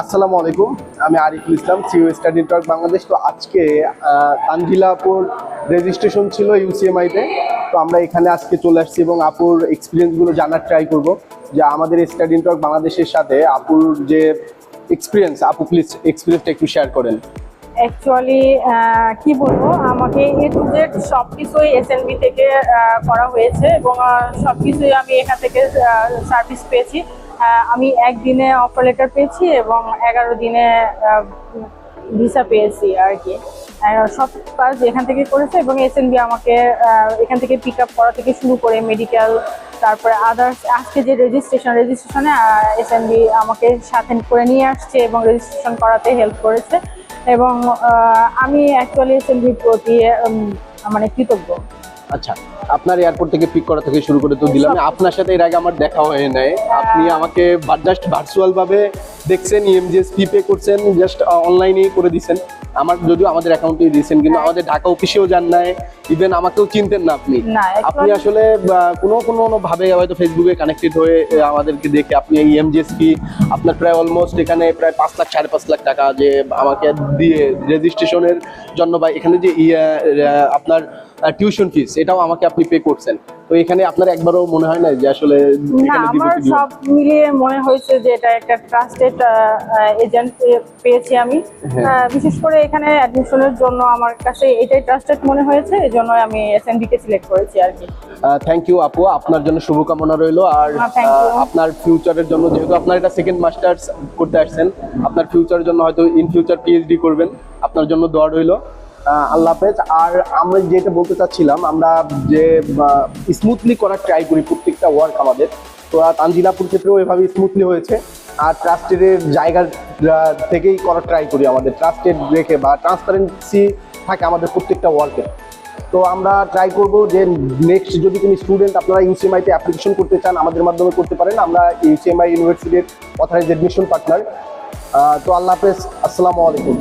আসসালামু আলাইকুম, আমি Ariful Islam, CEO study talk Bangladesh. তো আজকে তানজিলাপুর রেজিস্ট্রেশন ছিল ইউসিএমআইতে তো আমরা এখানে আজকে চলে আসছি এবং আপুর এক্সপিরিয়েন্সগুলো জানার ট্রাই করব। যে আমাদের স্টাডি টক বাংলাদেশের সাথে আপুর যে এক্সপিরিয়েন্স আপু প্লিজ এক্সপিরিয়েন্সটা একটু শেয়ার করেন। অ্যাকচুয়ালি কি বলব, আমাকে এ টু জেড সব কিছুই এসএনবি থেকে করা হয়েছে এবং সব কিছুই আমি এখান থেকে সার্ভিস পেয়েছি। আমি একদিনে অফার লেটার পেয়েছি এবং এগারো দিনে ভিসা পেয়েছি আর কি। সব কাজ এখান থেকে করেছে এবং এসএনবি আমাকে এখান থেকে পিক আপ করা থেকে শুরু করে মেডিকেল তারপরে আদার্স আজকে যে রেজিস্ট্রেশন রেজিস্ট্রেশনে এসএনবি আমাকে সাথে করে নিয়ে আসছে এবং রেজিস্ট্রেশন করাতে হেল্প করেছে। এবং আমি অ্যাকচুয়ালি এসএনবির প্রতি মানে কৃতজ্ঞ। আচ্ছা আপনার এয়ারপোর্ট থেকে পিক করা থেকে শুরু করে তো দিলাম। আপনার সাথে এর আগে আমার দেখা হয়ে নাই। আপনি আমাকে জাস্ট ভার্চুয়াল ভাবে দেখছেন ইএমজিএস পে করছেন জাস্ট অনলাইনেই করে দিছেন। আমার যদিও আমাদের অ্যাকাউন্টে দিয়েছেন কিন্তু আমাদের ঢাকা অফিসেও যান নাই ইভেন আমাকেও চিনতেন না আপনি। আপনি আসলে কোনো কোনো ভাবে হয়তো ফেসবুকে কানেক্টেড হয়ে আমাদেরকে দেখে আপনি এই এমজিএস কি আপনার প্রায় অলমোস্ট এখানে প্রায় পাঁচ লাখ সাড়ে পাঁচ লাখ টাকা যে আমাকে দিয়ে রেজিস্ট্রেশনের জন্য বা এখানে যে আপনার টিউশন ফিস এটাও আমাকে আপনি পে করছেন। তো এখানে আপনার একবারও মনে হয় না যে আসলে আমার সব মিলিয়ে মনে হয়েছে যে এটা একটা ট্রাস্টেড এজেন্ট পেয়েছি আমি। হ্যাঁ। বিশেষ করে এখানে অ্যাডমিশনের জন্য আমার কাছে এটাই ট্রাস্টেড মনে হয়েছে এই জন্য আমি এসএনবি কে সিলেক্ট করেছি আর কি। থ্যাংক ইউ আপু আপনার জন্য শুভকামনা রইল। আর হ্যাঁ, আপনার ফিউচারের জন্য যেহেতু আপনার এটা সেকেন্ড মাস্টার্স করতে আসছেন আপনার ফিউচারের জন্য হয়তো ইন ফিউচার পিএইচডি করবেন আপনার জন্য দোয়া রইল। আল্লাহ হাফেজ, আর আমরা যেটা বলতে চাচ্ছিলাম, আমরা যে স্মুথলি করার ট্রাই করি প্রত্যেকটা ওয়ার্ক আমাদের, তো তানজিলাপুর ক্ষেত্রেও এভাবে স্মুথলি হয়েছে, আর ট্রাস্টের জায়গার থেকেই করার ট্রাই করি আমাদের ট্রাস্টেড রেখে বা ট্রান্সপারেন্সি থাকে আমাদের প্রত্যেকটা ওয়ার্কে তো আমরা ট্রাই করব যে নেক্সট যদি কোনো স্টুডেন্ট আপনারা ইউসিএমআইতে অ্যাপ্লিকেশন করতে চান, আমাদের মাধ্যমে করতে পারেন। আমরা ইউসিএমআই ইউনিভার্সিটির অথরাইজ এডমিশন পার্টনার তো আল্লাহ হাফেজ, আসসালামু আলাইকুম।